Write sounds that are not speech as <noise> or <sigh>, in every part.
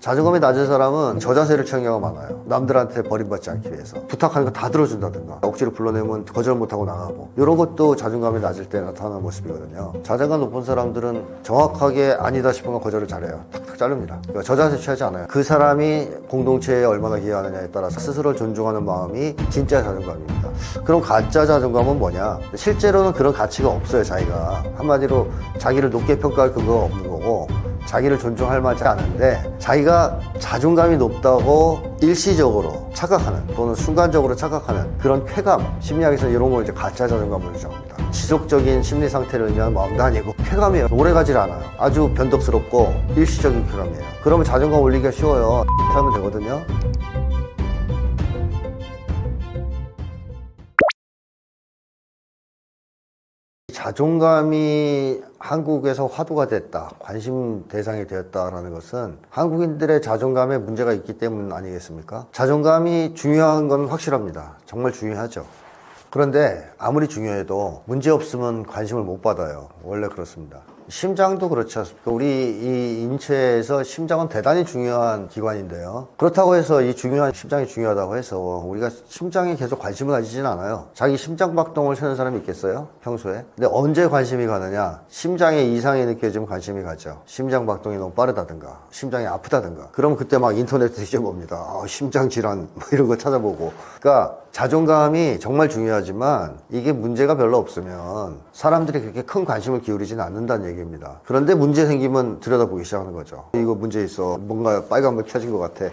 자존감이 낮은 사람은 저자세를 취한 경우가 많아요. 남들한테 버림받지 않기 위해서. 부탁하는 거 다 들어준다든가. 억지로 불러내면 거절 못하고 나가고. 이런 것도 자존감이 낮을 때 나타나는 모습이거든요. 자존감 높은 사람들은 정확하게 아니다 싶은 건 거절을 잘해요. 탁탁 자릅니다. 그러니까 저자세 취하지 않아요. 그 사람이 공동체에 얼마나 기여하느냐에 따라서 스스로를 존중하는 마음이 진짜 자존감입니다. 그럼 가짜 자존감은 뭐냐? 실제로는 그런 가치가 없어요, 자기가. 한마디로 자기를 높게 평가할 근거가 없는 거고, 자기를 존중할 만치 않은데 자기가 자존감이 높다고 일시적으로 착각하는 또는 순간적으로 착각하는 그런 쾌감 심리학에서 이런 걸 이제 가짜 자존감으로 주장합니다. 지속적인 심리 상태를 의미하는 마음도 아니고 쾌감이에요 오래가질 않아요. 아주 변덕스럽고 일시적인 쾌감이에요. 그러면 자존감 올리기가 쉬워요. 하면 되거든요 자존감이 한국에서 화두가 됐다, 관심 대상이 되었다라는 것은 한국인들의 자존감에 문제가 있기 때문 아니겠습니까? 자존감이 중요한 건 확실합니다. 정말 중요하죠. 그런데 아무리 중요해도 문제 없으면 관심을 못 받아요. 원래 그렇습니다. 심장도 그렇지 않습니까? 우리 이 인체에서 심장은 대단히 중요한 기관인데요. 그렇다고 해서 이 중요한 심장이 중요하다고 해서 우리가 심장에 계속 관심을 가지진 않아요. 자기 심장 박동을 세는 사람이 있겠어요? 평소에? 근데 언제 관심이 가느냐? 심장에 이상이 느껴지면 관심이 가죠. 심장 박동이 너무 빠르다든가, 심장이 아프다든가. 그럼 그때 막 인터넷 <laughs> 뒤져봅니다. 아, 심장 질환 뭐 이런 거 찾아보고. 그러니까 자존감이 정말 중요하지만 이게 문제가 별로 없으면 사람들이 그렇게 큰 관심을 기울이지는 않는다는 얘기입니다. 그런데 문제 생기면 들여다보기 시작하는 거죠. 이거 문제 있어. 뭔가 빨간불 켜진 것 같아.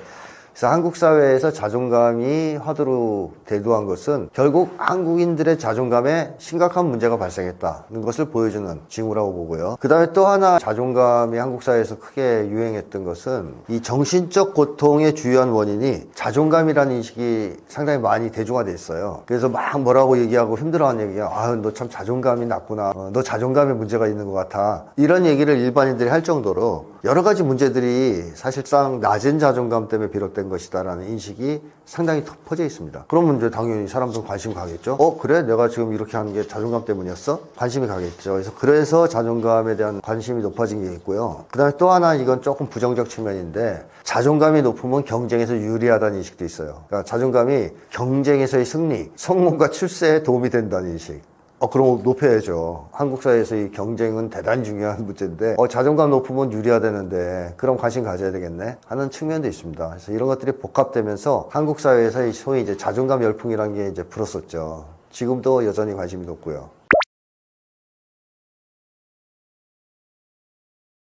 그래서 한국 사회에서 자존감이 화두로 대두한 것은 결국 한국인들의 자존감에 심각한 문제가 발생했다는 것을 보여주는 징후라고 보고요. 그 다음에 또 하나 자존감이 한국 사회에서 크게 유행했던 것은 이 정신적 고통의 주요한 원인이 자존감이라는 인식이 상당히 많이 대중화돼 있어요. 그래서 막 뭐라고 얘기하고 힘들어하는 얘기야. 아, 너참 자존감이 낮구나. 어, 너 자존감에 문제가 있는 것 같아. 이런 얘기를 일반인들이 할 정도로 여러 가지 문제들이 사실상 낮은 자존감 때문에 비롯된 것이다라는 인식이 상당히 턱 퍼져 있습니다. 그러면 이제 당연히 사람들은 관심 가겠죠. 어, 그래? 내가 지금 이렇게 하는 게 자존감 때문이었어? 관심이 가겠죠. 그래서 그래서 자존감에 대한 관심이 높아진 게 있고요. 그 다음에 또 하나 이건 조금 부정적 측면인데 자존감이 높으면 경쟁에서 유리하다는 인식도 있어요. 그러니까 자존감이 경쟁에서의 승리, 성공과 출세에 도움이 된다는 인식. 어, 그럼 높여야죠. 한국 사회에서 이 경쟁은 대단히 중요한 문제인데, 어, 자존감 높으면 유리하다는데, 그럼 관심 가져야 되겠네? 하는 측면도 있습니다. 그래서 이런 것들이 복합되면서 한국 사회에서 이 소위 이제 자존감 열풍이라는 게 이제 불었었죠. 지금도 여전히 관심이 높고요.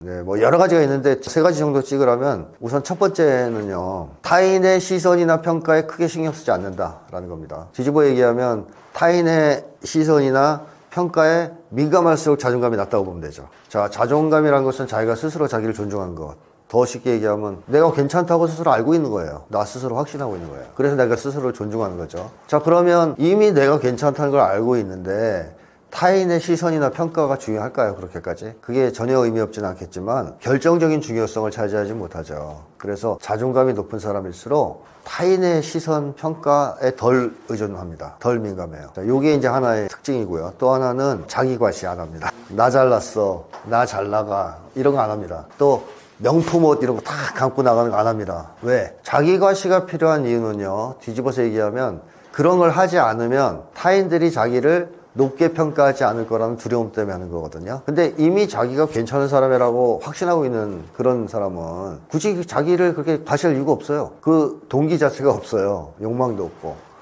네, 뭐 여러 가지가 있는데 세 가지 정도 찍으라면 우선 첫 번째는요. 타인의 시선이나 평가에 크게 신경 쓰지 않는다라는 겁니다. 뒤집어 얘기하면 타인의 시선이나 평가에 민감할수록 자존감이 낮다고 보면 되죠. 자, 자존감이라는 것은 자기가 스스로 자기를 존중하는 것. 더 쉽게 얘기하면 내가 괜찮다고 스스로 알고 있는 거예요. 나 스스로 확신하고 있는 거예요. 그래서 내가 스스로를 존중하는 거죠. 자, 그러면 이미 내가 괜찮다는 걸 알고 있는데 타인의 시선이나 평가가 중요할까요? 그렇게까지? 그게 전혀 의미 없진 않겠지만 결정적인 중요성을 차지하지 못하죠. 그래서 자존감이 높은 사람일수록 타인의 시선 평가에 덜 의존합니다. 덜 민감해요. 자, 요게 이제 하나의 특징이고요. 또 하나는 자기 과시 안 합니다. 나 잘났어. 나 잘 나가. 이런 거 안 합니다. 또 명품 옷 이런 거 다 감고 나가는 거 안 합니다. 왜? 자기 과시가 필요한 이유는요. 뒤집어서 얘기하면 그런 걸 하지 않으면 타인들이 자기를 높게 평가하지 않을 거라는 두려움 때문에 하는 거거든요. 근데 이미 자기가 괜찮은 사람이라고 확신하고 있는 그런 사람은 굳이 자기를 그렇게 과시할 이유가 없어요. 그 동기 자체가 없어요. 욕망도 없고.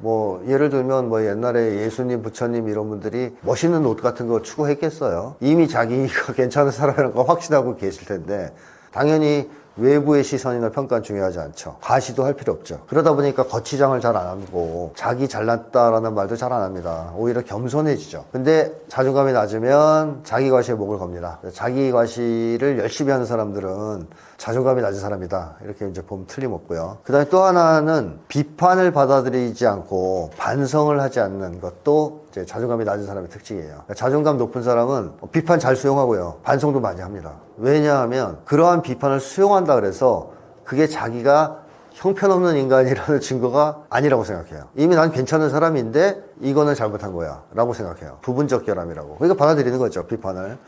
뭐 예를 들면 뭐 옛날에 예수님, 부처님 이런 분들이 멋있는 옷 같은 거 추구했겠어요. 이미 자기가 <laughs> 괜찮은 사람이라고 확신하고 계실 텐데 당연히 외부의 시선이나 평가는 중요하지 않죠. 과시도 할 필요 없죠. 그러다 보니까 거치장을 잘 안 하고 자기 잘났다라는 말도 잘 안 합니다. 오히려 겸손해지죠. 근데 자존감이 낮으면 자기 과시에 목을 겁니다. 자기 과시를 열심히 하는 사람들은 자존감이 낮은 사람이다. 이렇게 이제 보면 틀림없고요. 그 다음에 또 하나는 비판을 받아들이지 않고 반성을 하지 않는 것도 이제 자존감이 낮은 사람의 특징이에요. 그러니까 자존감 높은 사람은 비판 잘 수용하고요. 반성도 많이 합니다. 왜냐하면 그러한 비판을 수용한다 그래서 그게 자기가 형편없는 인간이라는 <laughs> 증거가 아니라고 생각해요. 이미 난 괜찮은 사람인데 이거는 잘못한 거야. 라고 생각해요. 부분적 결함이라고. 그러니까 받아들이는 거죠. 비판을.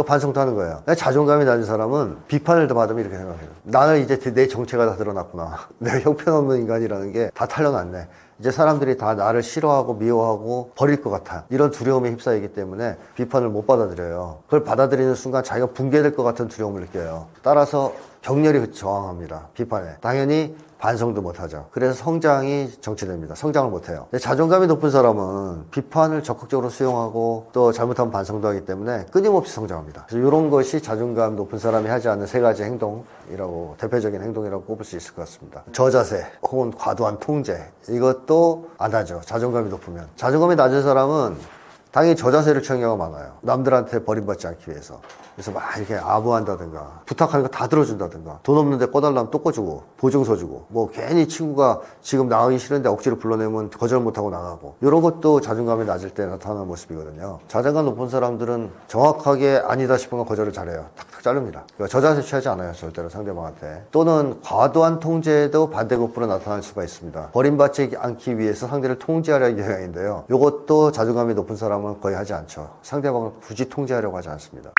또또 반성도 하는 거예요. 자존감이 낮은 사람은 비판을 더 받으면 이렇게 생각해요. 나는 이제 내 정체가 다 드러났구나. <laughs> 내가 형편없는 인간이라는 게다 탄로났네. 이제 사람들이 다 나를 싫어하고 미워하고 버릴 것 같아. 이런 두려움에 휩싸이기 때문에 비판을 못 받아들여요. 그걸 받아들이는 순간 자기가 붕괴될 것 같은 두려움을 느껴요. 따라서 격렬히 저항합니다. 비판에. 당연히 반성도 못하죠. 그래서 성장이 정체됩니다. 성장을 못해요. 자존감이 높은 사람은 비판을 적극적으로 수용하고 또 잘못하면 반성도 하기 때문에 끊임없이 성장합니다. 그래서 이런 것이 자존감 높은 사람이 하지 않는 세 가지 행동이라고 대표적인 행동이라고 꼽을 수 있을 것 같습니다. 저자세 혹은 과도한 통제 이것도 안 하죠. 자존감이 높으면. 자존감이 낮은 사람은 당연히 저자세를 취하는 경우가 많아요. 남들한테 버림받지 않기 위해서. 그래서 막 이렇게 아부한다든가, 부탁하는 거 다 들어준다든가, 돈 없는데 꺼달라면 또 꺼주고, 보증서 주고, 뭐 괜히 친구가 지금 나가기 싫은데 억지로 불러내면 거절 못하고 나가고, 이런 것도 자존감이 낮을 때 나타나는 모습이거든요. 자존감 높은 사람들은 정확하게 아니다 싶으면 거절을 잘해요. 탁탁 자릅니다. 그러니까 저자세 취하지 않아요. 절대로 상대방한테. 또는 과도한 통제도 반대급부로 나타날 수가 있습니다. 버림받지 않기 위해서 상대를 통제하려는 경향인데요. 이것도 자존감이 높은 사람 은 거의 하지 않죠. 상대방을 굳이 통제하려고 하지 않습니다.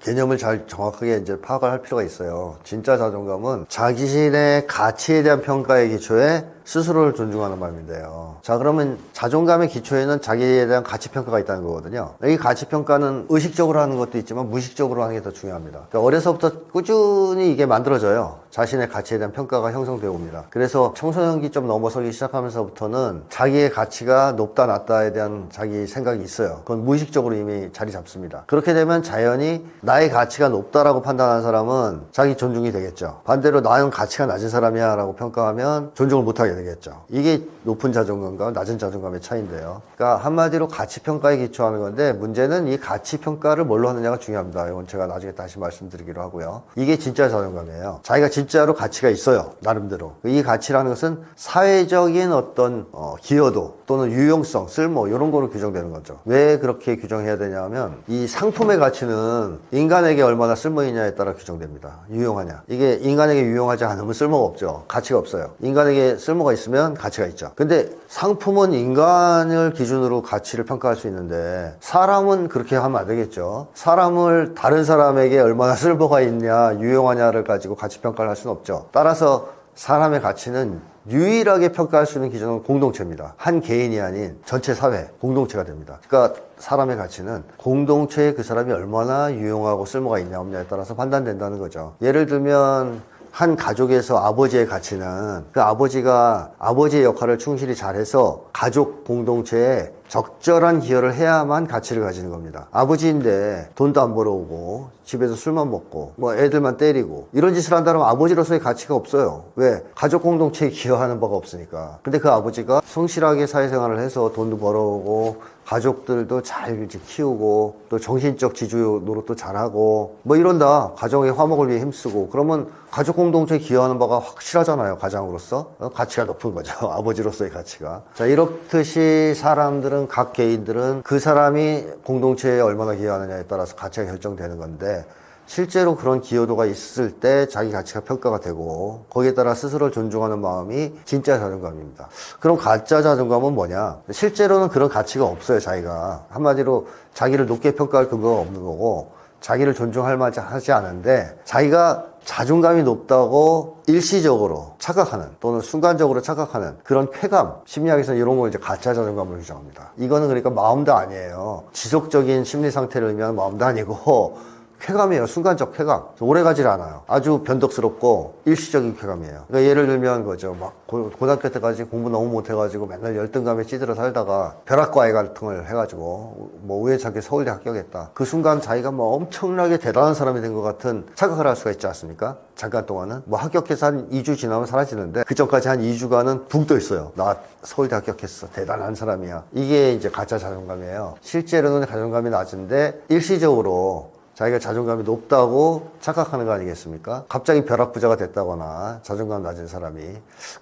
개념을 잘 정확하게 이제 파악을 할 필요가 있어요. 진짜 자존감은 자기신의 가치에 대한 평가의 기초에 스스로를 존중하는 마음인데요. 자, 그러면 자존감의 기초에는 자기에 대한 가치 평가가 있다는 거거든요. 이 가치 평가는 의식적으로 하는 것도 있지만 무의식적으로 하는 게 더 중요합니다. 그러니까 어려서부터 꾸준히 이게 만들어져요. 자신의 가치에 대한 평가가 형성되어 옵니다. 그래서 청소년기 좀 넘어서기 시작하면서부터는 자기의 가치가 높다 낮다에 대한 자기 생각이 있어요. 그건 무의식적으로 이미 자리 잡습니다. 그렇게 되면 자연히 나의 가치가 높다라고 판단하는 사람은 자기 존중이 되겠죠. 반대로 나는 가치가 낮은 사람이야 라고 평가하면 존중을 못하게 되겠죠. 이게 높은 자존감과 낮은 자존감의 차이인데요. 그러니까 한마디로 가치 평가에 기초하는 건데 문제는 이 가치 평가를 뭘로 하느냐가 중요합니다. 이건 제가 나중에 다시 말씀드리기로 하고요. 이게 진짜 자존감이에요. 자기가 진짜로 가치가 있어요. 나름대로. 이 가치라는 것은 사회적인 어떤 어, 기여도 또는 유용성, 쓸모 이런 거로 규정되는 거죠. 왜 그렇게 규정해야 되냐면 이 상품의 가치는 인간에게 얼마나 쓸모 있냐에 따라 규정됩니다. 유용하냐. 이게 인간에게 유용하지 않으면 쓸모가 없죠. 가치가 없어요. 인간에게 쓸모 가 있으면 가치가 있죠. 근데 상품은 인간을 기준으로 가치를 평가할 수 있는데 사람은 그렇게 하면 안 되겠죠. 사람을 다른 사람에게 얼마나 <laughs> 쓸모가 있냐, 유용하냐를 가지고 가치 평가를 할 수는 없죠. 따라서 사람의 가치는 유일하게 평가할 수 있는 기준은 공동체입니다. 한 개인이 아닌 전체 사회, 공동체가 됩니다. 그러니까 사람의 가치는 공동체에 그 사람이 얼마나 유용하고 쓸모가 있냐 없냐에 따라서 판단된다는 거죠. 예를 들면 한 가족에서 아버지의 가치는 그 아버지가 아버지의 역할을 충실히 잘해서 가족 공동체에 적절한 기여를 해야만 가치를 가지는 겁니다. 아버지인데 돈도 안 벌어오고 집에서 술만 먹고 뭐 애들만 때리고 이런 짓을 한다면 아버지로서의 가치가 없어요. 왜? 가족 공동체에 기여하는 바가 없으니까. 근데 그 아버지가 성실하게 사회생활을 해서 돈도 벌어오고 가족들도 잘 키우고 또 정신적 지주 노릇도 잘하고 뭐 이런다 가정의 화목을 위해 힘쓰고 그러면 가족 공동체에 기여하는 바가 확실하잖아요 가장으로서 어, 가치가 높은 거죠 <laughs> 아버지로서의 가치가 자 이렇듯이 사람들은 각 개인들은 그 사람이 공동체에 얼마나 기여하느냐에 따라서 가치가 결정되는 건데 실제로 그런 기여도가 있을 때 자기 가치가 평가가 되고 거기에 따라 스스로를 존중하는 마음이 진짜 자존감입니다. 그럼 가짜 자존감은 뭐냐? 실제로는 그런 가치가 없어요, 자기가. 한마디로 자기를 높게 평가할 근거가 없는 거고 자기를 존중할 만하지 하지 않은데 자기가 자존감이 높다고 일시적으로 착각하는 또는 순간적으로 착각하는 그런 쾌감 심리학에서는 이런 걸 이제 가짜 자존감으로 규정합니다. 이거는 그러니까 마음도 아니에요. 지속적인 심리 상태를 의미하는 마음도 아니고 쾌감이에요. 순간적 쾌감. 오래 가질 않아요. 아주 변덕스럽고 일시적인 쾌감이에요. 그러니까 예를 들면 그죠. 막 고- 고등학교 때까지 공부 너무 못해가지고 맨날 열등감에 찌들어 살다가 벼락과외 같은 걸 해가지고 뭐 우연찮게 서울대 합격했다. 그 순간 자기가 뭐 엄청나게 대단한 사람이 된 것 같은 착각을 할 수가 있지 않습니까? 잠깐 동안은 뭐 합격해서 한 2주 지나면 사라지는데 그 전까지 한 2주간은 붕 떠 있어요. 나 서울대 합격했어. 대단한 사람이야. 이게 이제 가짜 자존감이에요. 실제로는 자존감이 낮은데 일시적으로 자기가 자존감이 높다고 착각하는 거 아니겠습니까? 갑자기 벼락부자가 됐다거나 자존감 낮은 사람이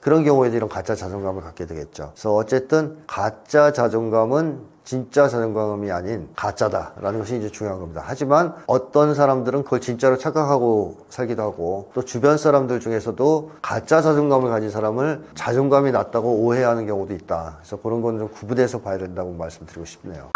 그런 경우에도 이런 가짜 자존감을 갖게 되겠죠. 그래서 어쨌든 가짜 자존감은 진짜 자존감이 아닌 가짜다라는 것이 이제 중요한 겁니다. 하지만 어떤 사람들은 그걸 진짜로 착각하고 살기도 하고 또 주변 사람들 중에서도 가짜 자존감을 가진 사람을 자존감이 낮다고 오해하는 경우도 있다. 그래서 그런 건 좀 구분해서 봐야 된다고 말씀드리고 싶네요.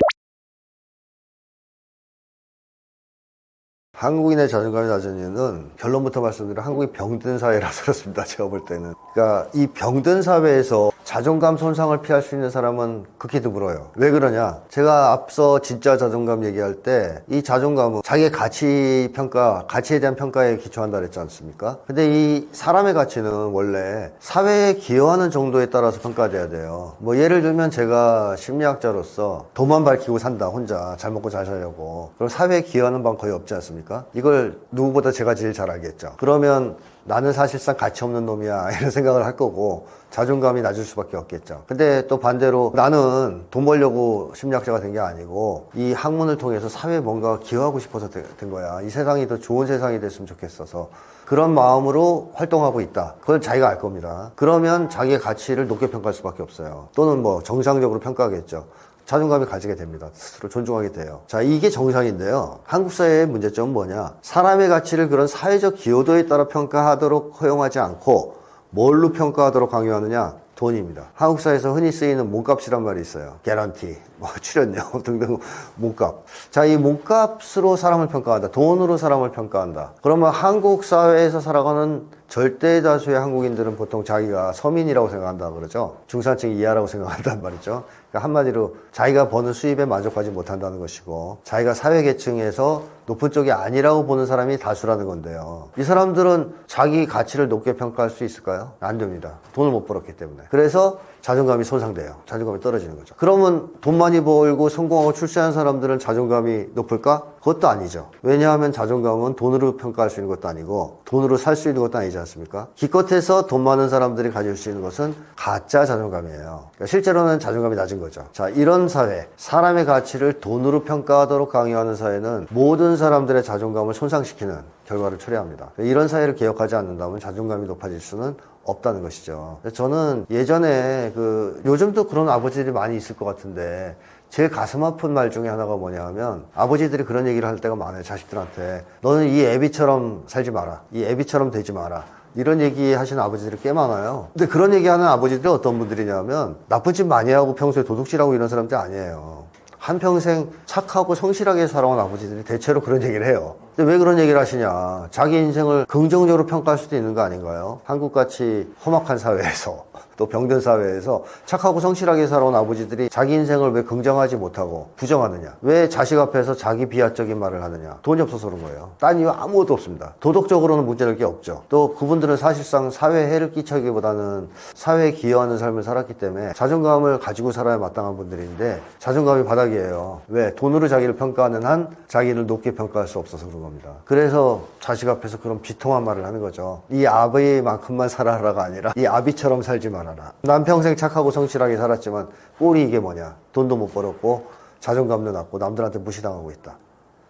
한국인의 자존감이 낮은 이유는 결론부터 말씀드리면 한국이 병든 사회라서 그렇습니다. 제가 볼 때는. 그러니까 이 병든 사회에서 자존감 손상을 피할 수 있는 사람은 극히 드물어요. 왜 그러냐? 제가 앞서 진짜 자존감 얘기할 때 이 자존감은 자기의 가치 평가, 가치에 대한 평가에 기초한다 그랬지 않습니까? 근데 이 사람의 가치는 원래 사회에 기여하는 정도에 따라서 평가돼야 돼요. 뭐 예를 들면 제가 심리학자로서 돈만 밝히고 산다, 혼자 잘 먹고 잘 살려고. 그럼 사회에 기여하는 방 거의 없지 않습니까? 이걸 누구보다 제가 제일 잘 알겠죠. 그러면 나는 사실상 가치 없는 놈이야 <laughs> 이런 생각을 할 거고 자존감이 낮을 수밖에 없겠죠. 근데 또 반대로 나는 돈 벌려고 심리학자가 된 게 아니고 이 학문을 통해서 사회에 뭔가 기여하고 싶어서 되- 된 거야. 이 세상이 더 좋은 세상이 됐으면 좋겠어서 그런 마음으로 활동하고 있다. 그걸 자기가 알 겁니다. 그러면 자기의 가치를 높게 평가할 수밖에 없어요. 또는 뭐 정상적으로 평가하겠죠. 자존감이 가지게 됩니다. 스스로 존중하게 돼요. 자, 이게 정상인데요. 한국 사회의 문제점은 뭐냐? 사람의 가치를 그런 사회적 기여도에 따라 평가하도록 허용하지 않고 뭘로 평가하도록 강요하느냐? 돈입니다. 한국 사회에서 흔히 쓰이는 몸값이란 말이 있어요. 개런티, 뭐 <laughs> 출연료 등등 몸값. 자, 이 몸값으로 사람을 평가한다. 돈으로 사람을 평가한다. 그러면 한국 사회에서 살아가는 절대 다수의 한국인들은 보통 자기가 서민이라고 생각한다 그러죠. 중산층 이하라고 생각한단 말이죠. 그러니까 한마디로 자기가 버는 수입에 만족하지 못한다는 것이고 자기가 사회 계층에서 높은 쪽이 아니라고 보는 사람이 다수라는 건데요. 이 사람들은 자기 가치를 높게 평가할 수 있을까요? 안 됩니다. 돈을 못 벌었기 때문에. 그래서 자존감이 손상돼요. 자존감이 떨어지는 거죠. 그러면 돈 많이 벌고 성공하고 출세한 사람들은 자존감이 높을까? 그것도 아니죠. 왜냐하면 자존감은 돈으로 평가할 수 있는 것도 아니고 돈으로 살 수 있는 것도 아니지 않습니까? 기껏해서 돈 많은 사람들이 가질 수 있는 것은 가짜 자존감이에요. 그러니까 실제로는 자존감이 낮은 거죠. 자, 이런 사회, 사람의 가치를 돈으로 평가하도록 강요하는 사회는 모든 사람들의 자존감을 손상시키는 결과를 초래합니다. 이런 사회를 개혁하지 않는다면 자존감이 높아질 수는 없다는 것이죠. 저는 예전에 그 요즘도 그런 아버지들이 많이 있을 것 같은데 제일 가슴 아픈 말 중에 하나가 뭐냐 하면 아버지들이 그런 얘기를 할 때가 많아요. 자식들한테. 너는 이 애비처럼 살지 마라. 이 애비처럼 되지 마라. 이런 얘기 하시는 아버지들이 꽤 많아요. 근데 그런 얘기 하는 아버지들이 어떤 분들이냐면 나쁜 짓 많이 하고 평소에 도둑질하고 이런 사람들이 아니에요. 한평생 착하고 성실하게 살아온 아버지들이 대체로 그런 얘기를 해요. 왜 그런 얘기를 하시냐. 자기 인생을 긍정적으로 평가할 수도 있는 거 아닌가요? 한국같이 험악한 사회에서 <laughs> 또 병든 사회에서 착하고 성실하게 살아온 아버지들이 자기 인생을 왜 긍정하지 못하고 부정하느냐? 왜 자식 앞에서 자기 비하적인 말을 하느냐? 돈이 없어서 그런 거예요. 딴 이유 아무것도 없습니다. 도덕적으로는 문제될 게 없죠. 또 그분들은 사실상 사회에 해를 끼치기보다는 사회에 기여하는 삶을 살았기 때문에 자존감을 가지고 살아야 마땅한 분들인데 자존감이 바닥이에요. 왜? 돈으로 자기를 평가하는 한 자기를 높게 평가할 수 없어서 그런 겁니다. 그래서 자식 앞에서 그런 비통한 말을 하는 거죠. 이 아비만큼만 살아라가 아니라 이 아비처럼 살지 말아라. 난 평생 착하고 성실하게 살았지만 꼴이 이게 뭐냐. 돈도 못 벌었고 자존감도 낮고 남들한테 무시당하고 있다.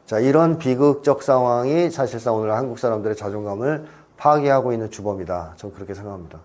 자, 이런 비극적 상황이 사실상 오늘 한국 사람들의 자존감을 파괴하고 있는 주범이다. 저는 그렇게 생각합니다.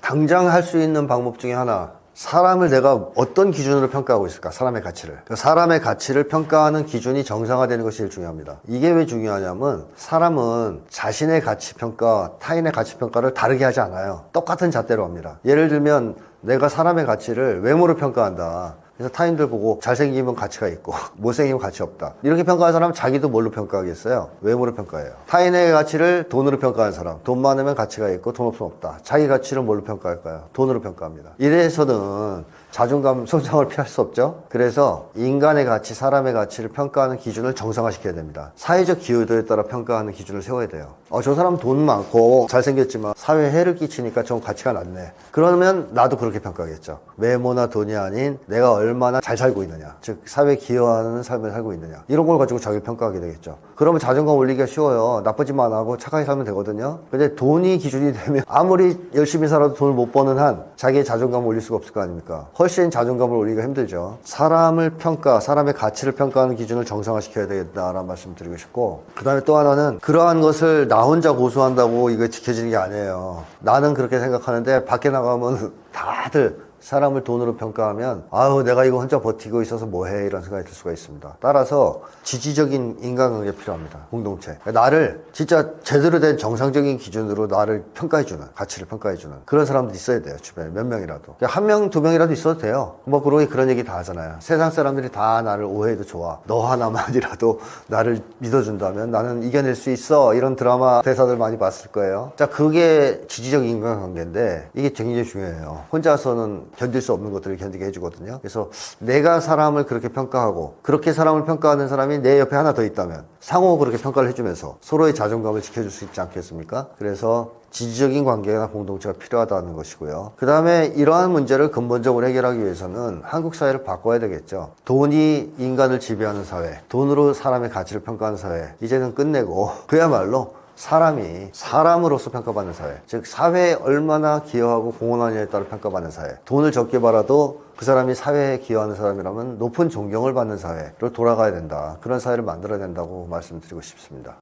당장 할 수 있는 방법 중에 하나. 사람을 내가 어떤 기준으로 평가하고 있을까? 사람의 가치를. 그 사람의 가치를 평가하는 기준이 정상화되는 것이 제일 중요합니다. 이게 왜 중요하냐면 사람은 자신의 가치 평가, 타인의 가치 평가를 다르게 하지 않아요. 똑같은 잣대로 합니다. 예를 들면 내가 사람의 가치를 외모로 평가한다. 그래서 타인들 보고 잘생기면 가치가 있고 <laughs> 못생기면 가치 없다. 이렇게 평가하는 사람은 자기도 뭘로 평가하겠어요? 외모로 평가해요. 타인의 가치를 돈으로 평가하는 사람. 돈 많으면 가치가 있고 돈 없으면 없다. 자기 가치를 뭘로 평가할까요? 돈으로 평가합니다. 이래서는 자존감 <laughs> 손상을 피할 수 없죠. 그래서 인간의 가치, 사람의 가치를 평가하는 기준을 정상화시켜야 됩니다. 사회적 기여도에 따라 평가하는 기준을 세워야 돼요. 어, 저 사람 돈 많고 잘생겼지만 사회에 해를 끼치니까 좀 가치가 낮네. 그러면 나도 그렇게 평가하겠죠. 외모나 돈이 아닌 내가 얼마나 잘 살고 있느냐. 즉, 사회에 기여하는 삶을 살고 있느냐. 이런 걸 가지고 자기를 평가하게 되겠죠. 그러면 자존감 올리기가 쉬워요. 안 하고 착하게 살면 되거든요. 근데 돈이 기준이 되면 아무리 열심히 살아도 돈을 못 버는 한 자기의 자존감을 올릴 수가 없을 거 아닙니까? 훨씬 자존감을 올리기가 힘들죠. 사람을 평가, 사람의 가치를 평가하는 기준을 정상화시켜야 되겠다라는 말씀을 드리고 싶고 그 다음에 또 하나는 그러한 것을 나 혼자 고수한다고 이거 지켜지는 게 아니에요. 나는 그렇게 생각하는데 밖에 나가면 <laughs> 다들 사람을 돈으로 평가하면 아우 내가 이거 혼자 버티고 있어서 뭐해 이런 생각이 들 수가 있습니다. 따라서 지지적인 인간관계 필요합니다. 공동체. 나를 진짜 제대로 된 정상적인 기준으로 나를 평가해주는 가치를 평가해주는 그런 사람들이 있어야 돼요. 주변에 몇 명이라도 한 명 두 명이라도 있어도 돼요. 뭐 그러니 그런 얘기 다 하잖아요. 세상 사람들이 다 나를 오해해도 좋아. 너 하나만이라도 <laughs> 나를 믿어준다면 나는 이겨낼 수 있어. 이런 드라마 대사들 많이 봤을 거예요. 자 그게 지지적 인간관계인데 이게 굉장히 중요해요. 혼자서는 견딜 수 없는 것들을 견디게 해주거든요. 그래서 내가 사람을 그렇게 평가하고 그렇게 사람을 평가하는 사람이 내 옆에 하나 더 있다면 상호 그렇게 평가를 해주면서 서로의 자존감을 지켜줄 수 있지 않겠습니까? 그래서 지지적인 관계나 공동체가 필요하다는 것이고요. 그 다음에 이러한 문제를 근본적으로 해결하기 위해서는 한국 사회를 바꿔야 되겠죠. 돈이 인간을 지배하는 사회, 돈으로 사람의 가치를 평가하는 사회, 이제는 끝내고 그야말로 사람이 사람으로서 평가받는 사회. 즉, 사회에 얼마나 기여하고 공헌하느냐에 따라 평가받는 사회. 돈을 적게 벌어도 그 사람이 사회에 기여하는 사람이라면 높은 존경을 받는 사회로 돌아가야 된다. 그런 사회를 만들어야 된다고 말씀드리고 싶습니다.